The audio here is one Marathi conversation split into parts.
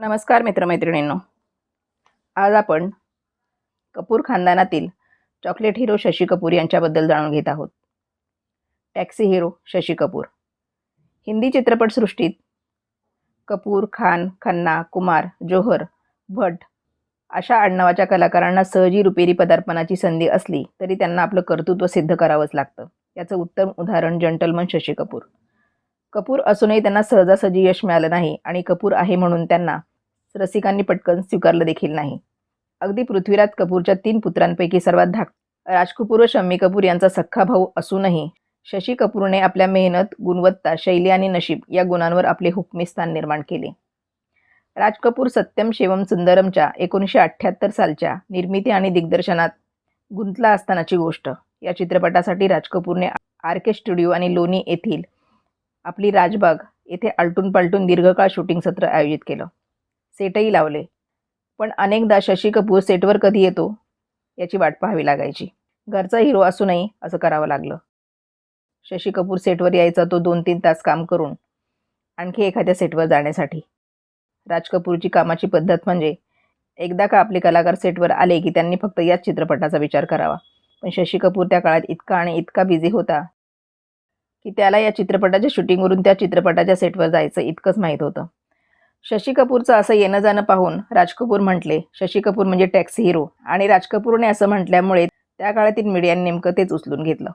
नमस्कार मित्रमैत्रिणींनो. आज आपण कपूर खानदानातील चॉकलेट हिरो शशी कपूर यांच्याबद्दल जाणून घेत आहोत. Taxi hero Shashi Kapoor. Hindi चित्रपटसृष्टीत कपूर खान खन्ना कुमार जोहर भट अशा आडनावाच्या कलाकारांना सहजी रुपेरी पदार्पणाची संधी असली तरी त्यांना आपलं कर्तृत्व सिद्ध करावंच लागतं. याचं उत्तम उदाहरण जंटलमन शशी कपूर. कपूर असूनही त्यांना सहजासहजी यश मिळालं नाही आणि कपूर आहे म्हणून त्यांना रसिकांनी पटकन स्वीकारलं देखील नाही. अगदी पृथ्वीराज कपूरच्या तीन पुत्रांपैकी सर्वात धाक राज कपूर व शम्मी कपूर यांचा सख्खा भाऊ असूनही शशी कपूरने आपल्या मेहनत गुणवत्ता शैली आणि नशीब या गुणांवर आपले हुकमी स्थान निर्माण केले. राज कपूर सत्यम शिवम सुंदरमच्या एकोणीसशे अठ्ठ्याहत्तर सालच्या निर्मिती आणि दिग्दर्शनात गुंतला असतानाची गोष्ट. या चित्रपटासाठी राज कपूरने आर के स्टुडिओ आणि लोणी येथील आपली राजबाग येथे आलटून पालटून दीर्घकाळ शूटिंग सत्र आयोजित केलं. सेटही लावले. पण अनेकदा शशी कपूर सेटवर कधी येतो याची वाट पाहावी लागायची. घरचा हिरो असूनही असं करावं लागलं. शशी कपूर सेटवर यायचा तो दोन तीन तास काम करून आणखी एखाद्या सेटवर जाण्यासाठी. राज कपूरची कामाची पद्धत म्हणजे एकदा का आपले कलाकार सेटवर आले की त्यांनी फक्त याच चित्रपटाचा विचार करावा. पण शशी कपूर त्या काळात इतका आणि इतका बिझी होता की त्याला या चित्रपटाच्या शूटिंगवरून त्या चित्रपटाच्या सेटवर जायचं इतकंच माहीत होतं. शशी कपूरचं असं येणं जाणं पाहून राज कपूर म्हटले शशी कपूर म्हणजे टॅक्सी हिरो. आणि राज कपूरने असं म्हटल्यामुळे त्या काळातील मीडियाने नेमकं तेच उचलून घेतलं.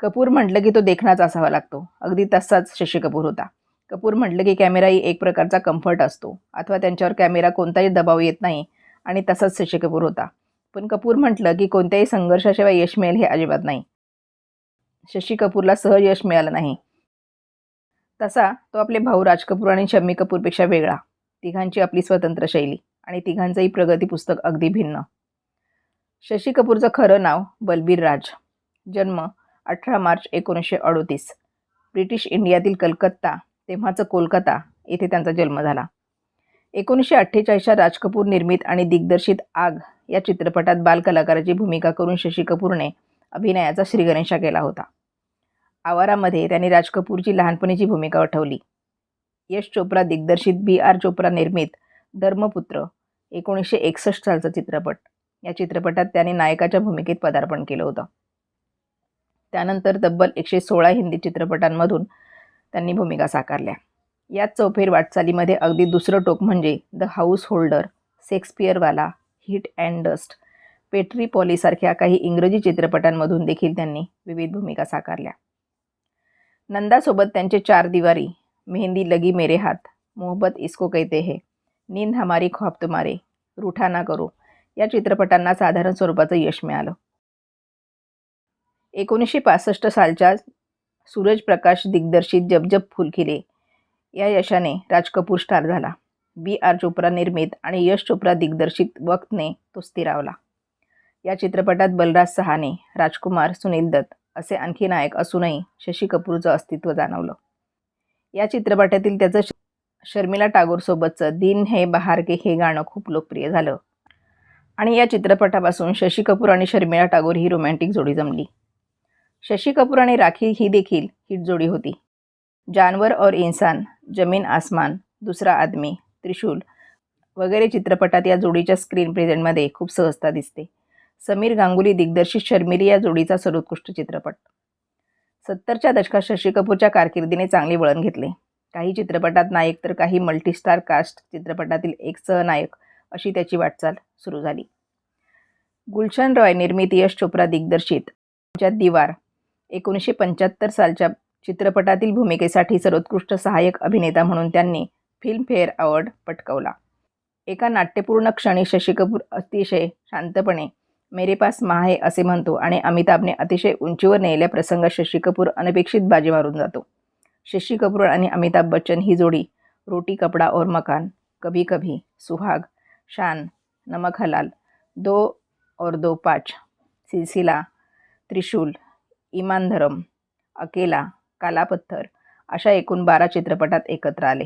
कपूर म्हटलं की तो देखणाच असावा लागतो. अगदी तसाच शशी कपूर होता. कपूर म्हटलं की कॅमेराही एक प्रकारचा कम्फर्ट असतो अथवा त्यांच्यावर कॅमेरा कोणताही दबाव येत नाही आणि तसाच शशी कपूर होता. पण कपूर म्हटलं की कोणत्याही संघर्षाशिवाय यश मिळेल हे अजिबात नाही. शशी कपूरला सहज यश मिळालं नाही. तसा तो आपले भाऊ राज कपूर आणि शम्मी कपूरपेक्षा वेगळा. तिघांची आपली स्वतंत्र शैली आणि तिघांचंही प्रगती पुस्तक अगदी भिन्न. शशी कपूरचं खरं नाव बलबीर राज. जन्म अठरा मार्च एकोणीसशे अडोतीस. ब्रिटिश इंडियातील कलकत्ता तेव्हाचं कोलकाता येथे त्यांचा जन्म झाला. एकोणीसशे अठ्ठेचाळीसच्या राज कपूर निर्मित आणि दिग्दर्शित आग या चित्रपटात बालकलाकाराची भूमिका करून शशी कपूरने अभिनयाचा श्रीगणेशा केला होता. आवारामध्ये त्यांनी राज कपूरची लहानपणीची भूमिका वठवली. यश चोप्रा दिग्दर्शित बी. आर. चोप्रा निर्मित धर्मपुत्र एकोणीसशे एकसष्ट सालचा चित्रपट. या चित्रपटात त्याने नायकाच्या भूमिकेत पदार्पण केलं होतं. त्यानंतर तब्बल एकशे सोळा हिंदी चित्रपटांमधून त्यांनी भूमिका साकारल्या. याच चौफेर वाटचालीमध्ये अगदी दुसरं टोक म्हणजे द हाऊस होल्डर शेक्सपियरवाला हिट अँड डस्ट पेट्री पॉलीसारख्या काही इंग्रजी चित्रपटांमधून देखील त्यांनी विविध भूमिका साकारल्या. नंदासोबत त्यांचे चार दिवारी. मेहंदी लगी मेरे हात मोहब्बत इसको कहते हे. नींद हमारी ख्वाब तुम्हारे. रुठा ना करो. या चित्रपटांना साधारण स्वरूपाचं यश मिळालं. एकोणीसशे पासष्ट सालच्या सूरज प्रकाश दिग्दर्शित जब जब खिले या यशाने राज कपूर स्टार झाला. बी आर चोप्रा निर्मित आणि यश चोप्रा दिग्दर्शित वक्तने तो स्थिरावला. या चित्रपटात बलराज सहाने राजकुमार सुनील दत्त असे आणखी नायक असूनही शशी कपूरचं अस्तित्व जाणवलं. या चित्रपटातील त्याचं शर्मिला टागोरसोबतचं दिन हे बहार के हे गाणं खूप लोकप्रिय झालं. आणि या चित्रपटापासून शशी कपूर आणि शर्मिला टागोर ही रोमॅन्टिक जोडी जमली. शशी कपूर आणि राखी ही देखील हिट जोडी होती. जानवर और इन्सान जमीन आसमान दुसरा आदमी त्रिशूल वगैरे चित्रपटात या जोडीच्या स्क्रीन प्रेझेंटमध्ये खूप सहजता दिसते. समीर गांगुली दिग्दर्शित शर्मिली या जोडीचा सर्वोत्कृष्ट चित्रपट. सत्तरच्या दशकात शशी कपूरच्या कारकिर्दीने चांगले वळण घेतले. काही चित्रपटात नायक तर काही मल्टीस्टार कास्ट चित्रपटातील एक सहनायक अशी त्याची वाटचाल सुरू झाली. गुलशन रॉय निर्मित यश चोप्रा दिग्दर्शित दिवार एकोणीसशे पंच्याहत्तर सालच्या चित्रपटातील भूमिकेसाठी सर्वोत्कृष्ट सहाय्यक अभिनेता म्हणून त्यांनी फिल्मफेअर अवॉर्ड पटकवला. एका नाट्यपूर्ण क्षणी शशी कपूर अतिशय शांतपणे मेरे पास मा आहे असे म्हणतो आणि अमिताभने अतिशय उंचीवर नेलेल्या प्रसंगात शशी कपूर अनपेक्षित बाजी मारून जातो. शशी कपूर आणि अमिताभ बच्चन ही जोडी रोटी कपडा और मकान कभी कभी सुहाग शान नमक हलाल दो और दो पाच सिलसिला त्रिशूल इमान धरम अकेला काला पत्थर अशा एकूण बारा चित्रपटात एकत्र आले.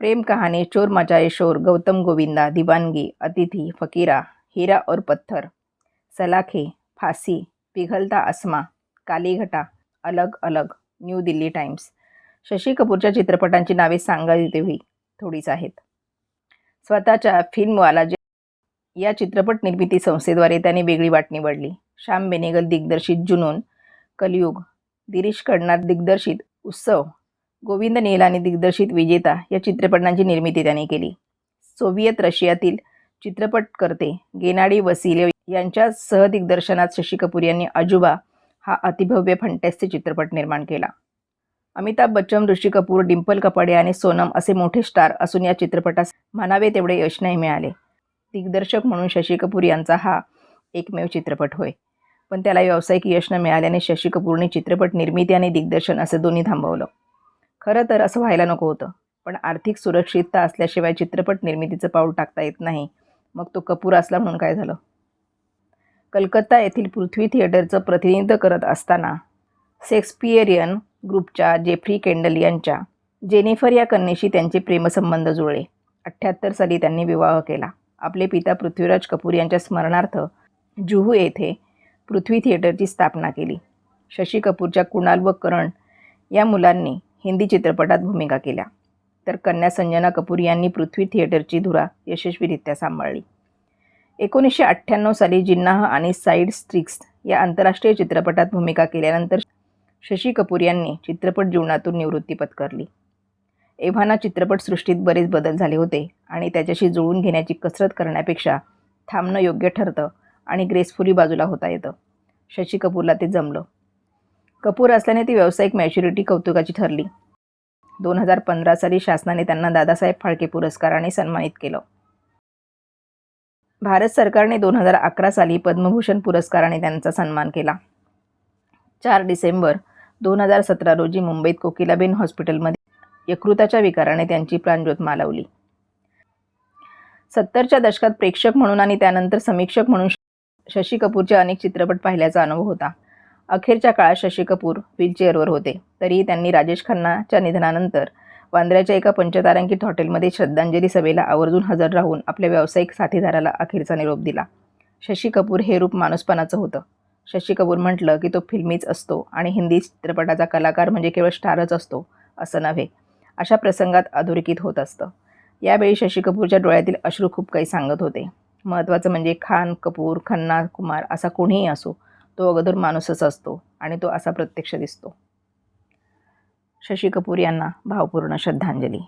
प्रेम कहाणी चोर मचाए शोर गौतम गोविंदा दिवानगी अतिथी फकीरा हीरा और पत्थर। सलाखे फासी पिघलता आसमा कालीघटा अलग अलग न्यू दिल्ली टाइम्स। शशी कपूरच्या चित्रपटांची नावे सांगावी तेवढी थोडीच आहेत. स्वतःच्या फिल्मवाला जे या चित्रपट निर्मिती संस्थेद्वारे त्याने वेगळी वाट निवडली. श्याम बेनेगल दिग्दर्शित जुनून कलियुग दिरीश कर्नाड दिग्दर्शित उत्सव गोविंद नेलानी दिग्दर्शित विजेता या चित्रपटांची निर्मिती त्याने केली. सोव्हिएत रशियातील चित्रपटकर्ते गेनाडी वसिले यांच्या सहदिग्दर्शनात शशी कपूर यांनी अजुबा हा अतिभव्य फंटॅस्टिक चित्रपट निर्माण केला. अमिताभ बच्चन ऋषी कपूर डिंपल कपाडे आणि सोनम असे मोठे स्टार असून या चित्रपटास म्हणावे तेवढे यश नाही मिळाले. दिग्दर्शक म्हणून शशी कपूर यांचा हा एकमेव चित्रपट होय. पण त्याला व्यावसायिक यश न मिळाल्याने शशी कपूरने चित्रपट निर्मिती आणि दिग्दर्शन असं दोन्ही थांबवलं. खरं तर असं व्हायला नको होतं पण आर्थिक सुरक्षितता असल्याशिवाय चित्रपट निर्मितीचं पाऊल टाकता येत नाही मग तो कपूर असला म्हणून काय झालं? कलकत्ता येथील पृथ्वी थिएटरचं प्रतिनिधित्व करत असताना शेक्सपियरियन ग्रुपच्या जेफ्री केंडल यांच्या जेनिफर या कन्येशी त्यांचे प्रेमसंबंध जुळले. अठ्ठ्याहत्तर साली त्यांनी विवाह केला. आपले पिता पृथ्वीराज कपूर यांच्या स्मरणार्थ जुहू येथे पृथ्वी थिएटरची स्थापना केली. शशी कपूरच्या कुणाल व करण या मुलांनी हिंदी चित्रपटात भूमिका केल्या. तर कन्या संजना कपूर यांनी पृथ्वी थिएटरची धुरा यशस्वीरित्या सांभाळली. एकोणीसशे अठ्ठ्याण्णव साली जिन्नाह आणि साईड स्ट्रिक्स या आंतरराष्ट्रीय चित्रपटात भूमिका केल्यानंतर शशी कपूर यांनी चित्रपट जीवनातून निवृत्ती पत्करली. एव्हाना चित्रपटसृष्टीत बरेच बदल झाले होते आणि त्याच्याशी जुळून घेण्याची कसरत करण्यापेक्षा थांबणं योग्य ठरतं आणि ग्रेसफुली बाजूला होता येतं. शशी कपूरला ते जमलं. कपूर असल्याने ती व्यावसायिक मॅच्युरिटी कौतुकाची ठरली. दोन हजार पंधरा साली शासनाने त्यांना दादासाहेब फाळके पुरस्काराने सन्मानित केलं. भारत सरकारने दोन हजार अकरा साली पद्मभूषण पुरस्काराने त्यांचा सन्मान केला. चार डिसेंबर दोन हजार सतरा रोजी मुंबईत कोकिलाबेन हॉस्पिटलमध्ये यकृताच्या विकाराने त्यांची प्राणज्योत मालवली. सत्तरच्या दशकात प्रेक्षक म्हणून आणि त्यानंतर समीक्षक म्हणून शशी कपूरचे अनेक चित्रपट पाहिल्याचा अनुभव होता. अखेरच्या काळात शशी कपूर व्हीलचेअरवर होते. तरीही त्यांनी राजेश खन्नाच्या निधनानंतर वांद्र्याच्या एका पंचतारांकित हॉटेलमध्ये श्रद्धांजली सभेला आवर्जून हजर राहून आपल्या व्यावसायिक साथीदाराला अखेरचा निरोप दिला. शशी कपूर हे रूप माणूसपणाचं होतं. शशी कपूर म्हटलं की तो फिल्मीच असतो आणि हिंदी चित्रपटाचा कलाकार म्हणजे केवळ स्टारच असतो असं नव्हे. अशा प्रसंगात अधोरेखित होत असतं. यावेळी शशी कपूरच्या डोळ्यातील अश्रू खूप काही सांगत होते. महत्त्वाचं म्हणजे खान कपूर खन्ना कुमार असा कोणीही असो तो अगोदर माणूसच असतो आणि तो असा प्रत्यक्ष दिसतो. शशी कपूर यांना भावपूर्ण श्रद्धांजली.